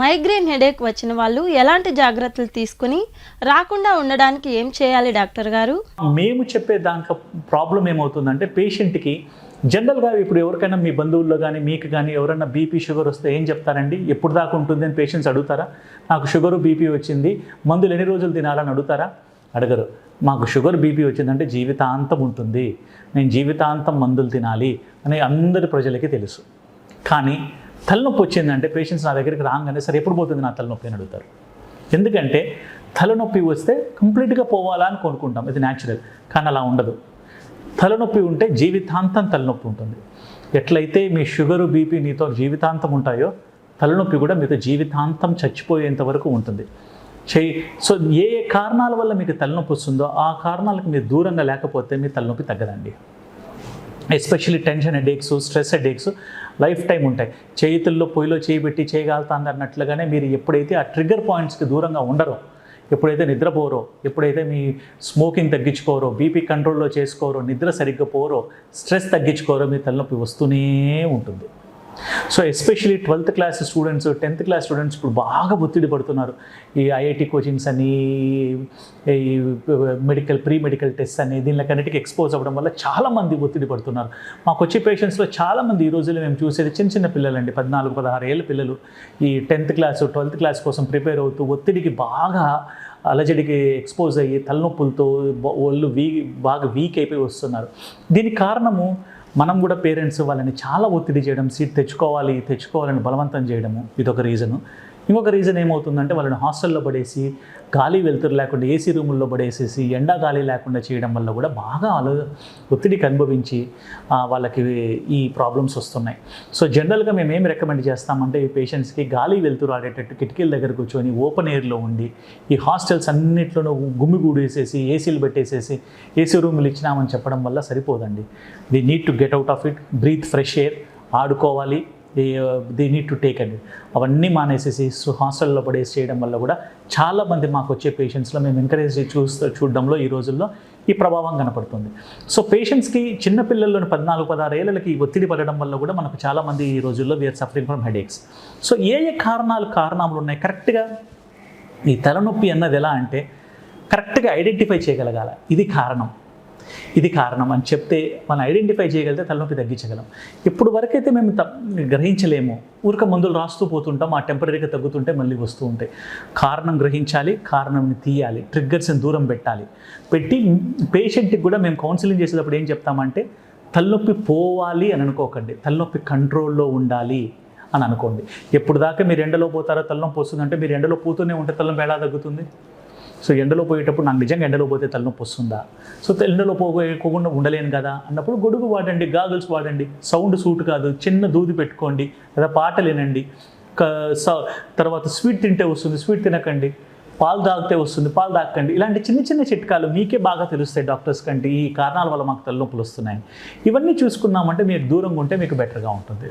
Migraine headache వచ్చిన వాళ్ళు ఎలాంటి జాగ్రత్తలు తీసుకుని రాకుండా ఉండడానికి ఏం చేయాలి డాక్టర్ గారు? మేము చెప్పే దాంట్లో ప్రాబ్లం ఏమవుతుందంటే పేషెంట్కి జనరల్గా ఇప్పుడు ఎవరికైనా మీ బంధువుల్లో కానీ మీకు కానీ ఎవరైనా బీపీ షుగర్ వస్తే ఏం చెప్తారండి? ఎప్పుడు దాకా ఉంటుంది అని పేషెంట్స్ అడుగుతారా? నాకు షుగర్ బీపీ వచ్చింది మందులు ఎన్ని రోజులు తినాలని అడుగుతారా? అడగరు. మాకు షుగర్ బీపీ వచ్చిందంటే జీవితాంతం ఉంటుంది. నేను జీవితాంతం మందులు తినాలి అని అందరి ప్రజలకి తెలుసు. కానీ తలనొప్పి వచ్చిందంటే పేషెంట్స్ నా దగ్గరికి రాగానే సరే ఎప్పుడు పోతుంది నా తలనొప్పి? అని అడుగుతారు. ఎందుకంటే తలనొప్పి వస్తే కంప్లీట్గా పోవాలా అని కొనుక్కుంటాం ఇది న్యాచురల్ కానీ అలా ఉండదు. తలనొప్పి ఉంటే జీవితాంతం తలనొప్పి ఉంటుంది. ఎట్లయితే మీ షుగరు బీపీ నీతో జీవితాంతం ఉంటాయో తలనొప్పి కూడా మీతో జీవితాంతం చచ్చిపోయేంత వరకు ఉంటుంది. చెయ్యి సో ఏ ఏ కారణాల వల్ల మీకు తలనొప్పి వస్తుందో ఆ కారణాలకు మీరు దూరంగా లేకపోతే మీ తలనొప్పి తగ్గదండి. Especially tension headaches stress headaches life time ఉంటాయి. చేతుల్లో పొయ్యిలో చేయి పెట్టి చేయగలుగుతాను అన్నట్లుగానే మీరు ఎప్పుడైతే ఆ ట్రిగ్గర్ పాయింట్స్కి దూరంగా ఉండరో ఎప్పుడైతే నిద్రపోరో ఎప్పుడైతే మీ స్మోకింగ్ తగ్గించుకోరో బీపీ కంట్రోల్లో చేసుకోరో నిద్ర సరిగ్గా పోరో స్ట్రెస్ తగ్గించుకోరో మీ తలనొప్పి వస్తూనే ఉంటుంది. So especially twelfth class students tenth class students ఇప్పుడు బాగా ఒత్తిడి పడుతున్నారు. ఈ ఐఐటి కోచింగ్స్ అని ఈ మెడికల్ ప్రీ మెడికల్ టెస్ట్ అని దీనికన్నిటికీ ఎక్స్పోజ్ అవ్వడం వల్ల చాలామంది ఒత్తిడి పడుతున్నారు. మాకు వచ్చే పేషెంట్స్లో చాలామంది ఈ రోజుల్లో మేము చూసేది చిన్న చిన్న పిల్లలండి. పద్నాలుగు పదహారు ఏళ్ళ పిల్లలు. ఈ టెన్త్ క్లాస్ ట్వెల్త్ క్లాస్ కోసం ప్రిపేర్ అవుతూ ఒత్తిడికి బాగా అలజడికి ఎక్స్పోజ్ అయ్యి తలనొప్పులతో ఒళ్ళు వీ బాగా వీక్ అయిపోయి వస్తున్నారు. దీనికి కారణము మనం కూడా పేరెంట్స్ వాళ్ళని చాలా ఒత్తిడి చేయడం సీట్ తెచ్చుకోవాలి తెచ్చుకోవాలని బలవంతం చేయడము ఇదొక రీజను ఇంకొక రీజన్ ఏమవుతుందంటే వాళ్ళని హాస్టల్లో పడేసి గాలి వెలుతురు లేకుండా ఏసీ రూముల్లో పడేసేసి ఎండా గాలి లేకుండా చేయడం వల్ల కూడా బాగా అల ఒత్తిడికి అనుభవించి వాళ్ళకి ఈ ప్రాబ్లమ్స్ వస్తున్నాయి. సో జనరల్గా మేము ఏం రికమెండ్ చేస్తామంటే ఈ పేషెంట్స్కి గాలి వెలుతురు ఆడేటట్టు కిటికీల దగ్గర కూర్చొని ఓపెన్ ఎయిర్లో ఉండి ఈ హాస్టల్స్ అన్నిట్లోనూ గుమ్మిగూడేసేసి ఏసీలు పెట్టేసేసి ఏసీ రూములు ఇచ్చినామని చెప్పడం వల్ల సరిపోదండి. The need to get out of it breathe fresh air ఆడుకోవాలి the need to take and అవన్నీ మానేసేసి సో హాస్టల్లో పడేసి చేయడం వల్ల కూడా చాలామంది మాకు వచ్చే పేషెంట్స్లో మేము ఎంకరేజ్ చూస్తూ చూడడంలో ఈ రోజుల్లో ఈ ప్రభావం కనపడుతుంది. సో పేషెంట్స్కి చిన్నపిల్లల్లోని పద్నాలుగు పదహారు ఏళ్ళకి ఒత్తిడి పడడం వల్ల కూడా మనకు చాలామంది ఈ రోజుల్లో we are suffering from headaches so ఏ ఏ కారణాలు కారణాలు ఉన్నాయి? కరెక్ట్గా ఈ తలనొప్పి అన్నది ఎలా అంటే కరెక్ట్గా ఐడెంటిఫై చేయగలగాల. ఇది కారణం. ఇది కారణం అని చెప్తే మనం ఐడెంటిఫై చేయగలిగితే తలనొప్పి తగ్గించగలం. ఇప్పుడు వరకైతే మేము త- గ్రహించలేము. ఊరిక మందులు రాస్తూ పోతుంటాం ఆ టెంపరీగా తగ్గుతుంటే మళ్ళీ వస్తూ ఉంటాయి. కారణం గ్రహించాలి కారణంని తీయాలి ట్రిగ్గర్స్ని దూరం పెట్టాలి. పెట్టి పేషెంట్కి కూడా మేము కౌన్సిలింగ్ చేసేటప్పుడు ఏం చెప్తామంటే తలనొప్పి పోవాలి అని అనుకోకండి. తలనొప్పి కంట్రోల్లో ఉండాలి అని అనుకోండి. ఎప్పుడు దాకా మీరు ఎండలో పోతారో తలనొప్పి వస్తుందంటే మీరు ఎండలో పోతూనే ఉంటే తలనొప్పి ఎలా తగ్గుతుంది? సో ఎండలో పోయేటప్పుడు నాకు నిజంగా ఎండలో పోతే తలనొప్పి వస్తుందా? సో ఎండలో పోకుండా ఉండలేను కదా? అన్నప్పుడు గొడుగు వాడండి గాగుల్స్ వాడండి సౌండ్ సూట్ కాదు చిన్న దూది పెట్టుకోండి లేదా పాటలేనండి వినండి క- స- తర్వాత స్వీట్ తింటే వస్తుంది స్వీట్ తినకండి పాలు తాగితే వస్తుంది పాలు తాకండి ఇలాంటి చిన్న చిన్న చిట్కాలు మీకే బాగా తెలుస్తాయి డాక్టర్స్ కంటే ఈ కారణాల వల్ల మాకు తలనొప్పులు వస్తున్నాయి. ఇవన్నీ చూసుకున్నామంటే మీరు దూరంగా ఉంటే మీకు బెటర్గా ఉంటుంది.